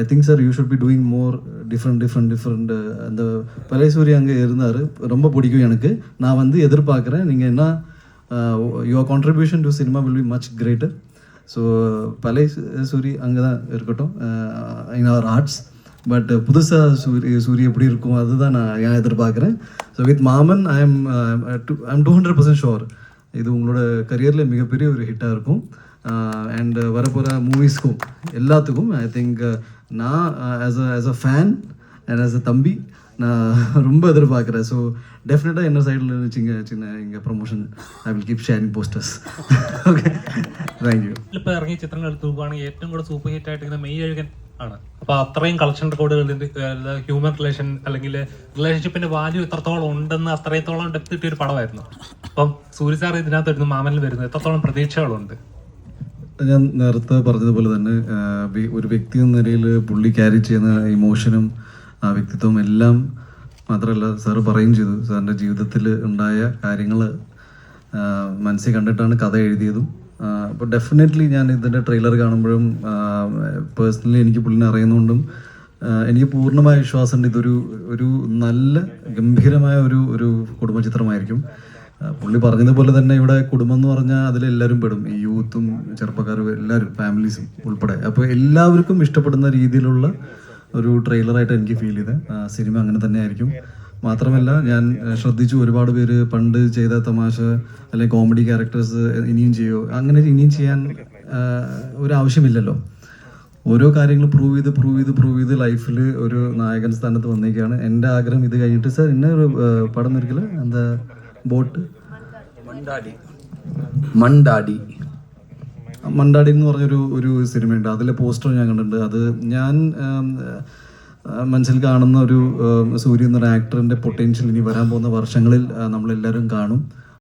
I think sir you should be doing more different different different அந்த பழைய அங்கே இருந்தார். ரொம்ப பிடிக்கும் எனக்கு. நான் வந்து எதிர்பார்க்குறேன். நீங்கள் என்ன your contribution to cinema will be much greater so பழைய சூரி அங்கே தான் இருக்கட்டும். Uh, in our arts but uh, புதுசாக சூரிய சூரிய எப்படி இருக்கும் அதுதான் நான் ஏன் எதிர்பார்க்குறேன். So with Maaman I am I am two hundred percent sure இது உங்களோட கரியரில் மிகப்பெரிய ஒரு ஹிட்டாக இருக்கும். அண்ட் வரப்போகிற மூவிஸ்க்கும் எல்லாத்துக்கும் ஐ திங்க் நான் as a as a fan and as a தம்பி நான் ரொம்ப எதிர்பார்க்குறேன் ஸோ டெஃபினட்டாக என்ன சைடில் இருந்துச்சுங்க சின்ன இங்கே promotion I will keep sharing posters okay thank you ഇപ്പൊ ഇറങ്ങിയ ചിത്രങ്ങൾ എടുത്ത് നോക്കുകയാണെങ്കിൽ ഏറ്റവും കൂടുതൽ സൂപ്പർ ഹിറ്റ് ആയിട്ട് മെയ് എഴുകൻ ആണ് അപ്പൊ അത്രയും കളക്ഷൻ റെക്കോർഡുകൾ ഹ്യൂമൻ റിലേഷൻ അല്ലെങ്കിൽ റിലേഷൻഷിപ്പിന്റെ വാല്യൂ എത്രത്തോളം ഉണ്ടെന്ന് അത്രത്തോളം ഡെപ്ത് കിട്ടിയ ഒരു പടമായിരുന്നു അപ്പം സൂര്യ സാർ ഇതിനകത്ത് വരുന്നു മാമനിൽ വരുന്നു എത്രത്തോളം പ്രതീക്ഷകളുണ്ട് ഞാൻ നേരത്തെ പറഞ്ഞതുപോലെ തന്നെ ഒരു വ്യക്തി എന്ന നിലയിൽ പുള്ളി ക്യാരി ചെയ്യുന്ന ഇമോഷനും ആ വ്യക്തിത്വവും എല്ലാം മാത്രമല്ല സാറ് പറയുകയും ചെയ്തു. സാറിന്റെ ജീവിതത്തിൽ ഉണ്ടായ കാര്യങ്ങൾ മനസ്സിൽ കണ്ടിട്ടാണ് കഥ എഴുതിയതും. അപ്പോൾ ഡെഫിനറ്റ്ലി ഞാൻ ഇതിന്റെ ട്രെയിലർ കാണുമ്പോഴും പേഴ്സണലി എനിക്ക് പുള്ളിനെ അറിയുന്നതുകൊണ്ടും എനിക്ക് പൂർണമായ വിശ്വാസമുണ്ട്. ഇതൊരു ഒരു നല്ല ഗംഭീരമായ ഒരു ഒരു കുടുംബ ചിത്രമായിരിക്കും പുള്ളി പറഞ്ഞതുപോലെ തന്നെ ഇവിടെ കുടുംബം എന്ന് പറഞ്ഞാൽ അതിലെല്ലാവരും പെടും. ഈ യൂത്തും ചെറുപ്പക്കാരും എല്ലാവരും ഫാമിലീസും ഉൾപ്പെടെ. അപ്പോൾ എല്ലാവർക്കും ഇഷ്ടപ്പെടുന്ന രീതിയിലുള്ള ഒരു ട്രെയിലറായിട്ട് എനിക്ക് ഫീൽ ചെയ്ത്. സിനിമ അങ്ങനെ തന്നെ ആയിരിക്കും. മാത്രമല്ല ഞാൻ ശ്രദ്ധിച്ചു ഒരുപാട് പേര് പണ്ട് ചെയ്ത തമാശ അല്ലെങ്കിൽ കോമഡി ക്യാരക്ടേഴ്സ് ഇനിയും ചെയ്യോ? അങ്ങനെ ഇനിയും ചെയ്യാൻ ഒരു ആവശ്യമില്ലല്ലോ ഓരോ കാര്യങ്ങളും പ്രൂവ് ചെയ്ത് പ്രൂവ് ചെയ്ത് പ്രൂവ് ചെയ്ത് ലൈഫിൽ ഒരു നായകൻ സ്ഥാനത്ത് വന്നേക്കാണ്. എന്റെ ആഗ്രഹം ഇത് കഴിഞ്ഞിട്ട്. സാർ ഇന്ന ഒരു പടം ഒരിക്കൽ എന്താ? ബോട്ട്? മണ്ടാടി മണ്ടാടി മണ്ടാടി എന്ന് പറഞ്ഞൊരു ഒരു സിനിമയുണ്ട്. അതിലെ പോസ്റ്റർ ഞാൻ കണ്ടിട്ടുണ്ട്. അത് ഞാൻ മനസ്സിൽ കാണുന്ന ഒരു സൂര്യ എന്നൊരു ആക്ടറിന്റെ പൊട്ടൻഷ്യൽ ഇനി വരാൻ പോകുന്ന വർഷങ്ങളിൽ നമ്മളെല്ലാവരും കാണും.